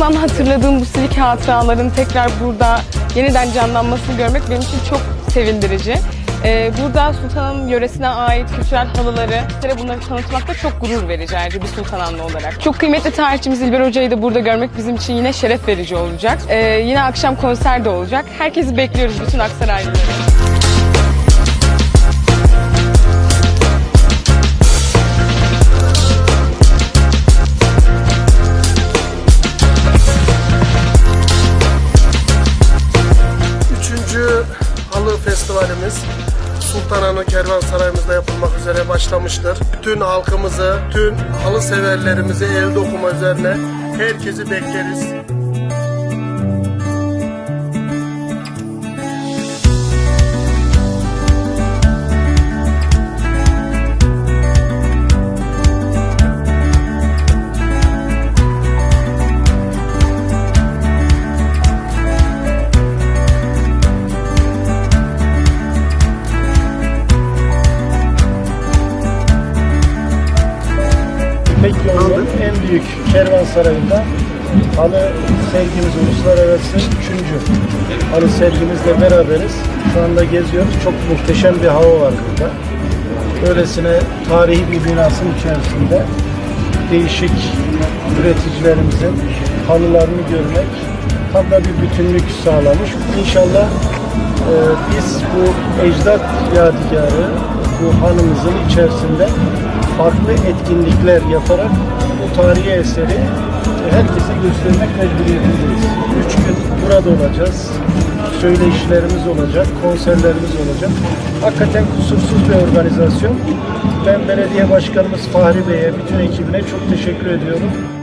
Çocukluğumdan hatırladığım bu silik hatıraların tekrar burada yeniden canlanmasını görmek benim için çok sevindirici. Ee, burada Sultan'ın yöresine ait kültürel halıları, sizlere bunları tanıtmak da çok gurur verici ayrıca bir Sultananlı olarak. Çok kıymetli tarihçimiz İlber Hoca'yı da burada görmek bizim için yine şeref verici olacak. Ee, yine akşam konser de olacak. Herkesi bekliyoruz bütün Aksaraylıları. Halı festivalimiz Sultanahmet Kervansarayımızda yapılmak üzere başlamıştır. Bütün halkımızı, tüm halı severlerimizi el dokuma üzerine herkesi bekleriz. En büyük kervansarayında halı sergimiz uluslararası üçüncü halı sergimizle beraberiz. Şu anda geziyoruz. Çok muhteşem bir hava var burada. Öylesine tarihi bir binasının içerisinde değişik üreticilerimizin halılarını görmek tam da bir bütünlük sağlamış. İnşallah e, biz bu ecdat yadigarı, bu hanımızın içerisinde farklı etkinlikler yaparak bu tarihi eseri herkese göstermek mecburiyetindeyiz. Üç gün burada olacağız. Söyleşilerimiz olacak, konserlerimiz olacak. Hakikaten kusursuz bir organizasyon. Ben belediye başkanımız Fahri Bey'e, bütün ekibine çok teşekkür ediyorum.